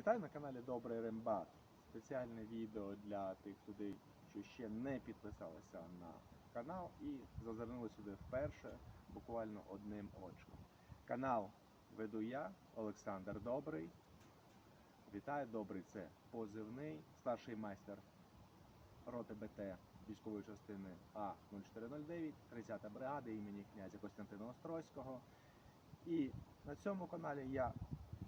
Вітаю на каналі Добрий Рембат. Спеціальне відео для тих людей, що ще не підписалися на канал і зазирнули сюди вперше, буквально одним очком. Канал веду я, Олександр Добрий. Вітаю, добрий це позивний, старший майстер роти БТ військової частини А0409, 30-та бригада імені князя Костянтина Острозького. І на цьому каналі я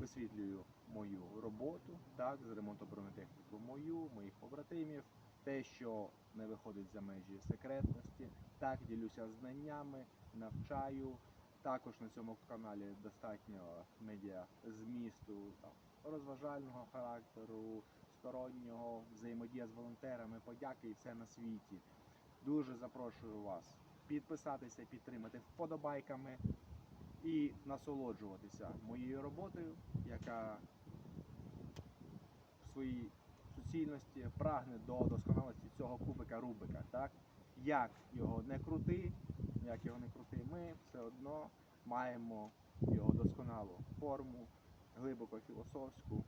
висвітлюю мою роботу, так, з ремонту бронетехніки мою, моїх побратимів, те, що не виходить за межі секретності, так, ділюся знаннями, навчаю. Також на цьому каналі достатньо медіа змісту там, розважального характеру, стороннього, взаємодія з волонтерами, подяки і все на світі. Дуже запрошую вас підписатися, підтримати вподобайками і насолоджуватися моєю роботою, яка в своїй суцільності прагне до досконалості цього кубика Рубика. Так? Як його не крути, як його не крути, ми все одно маємо його досконалу форму, глибоко філософську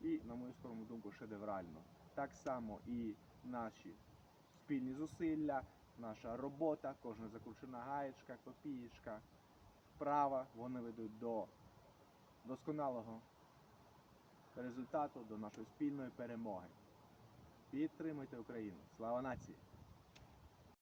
і, на мою скромну думку, шедевральну. Так само і наші спільні зусилля, наша робота, кожна закручена гаєчка, копієчка, вправа, вони ведуть до досконалого результату, до нашої спільної перемоги. Підтримуйте Україну! Слава нації!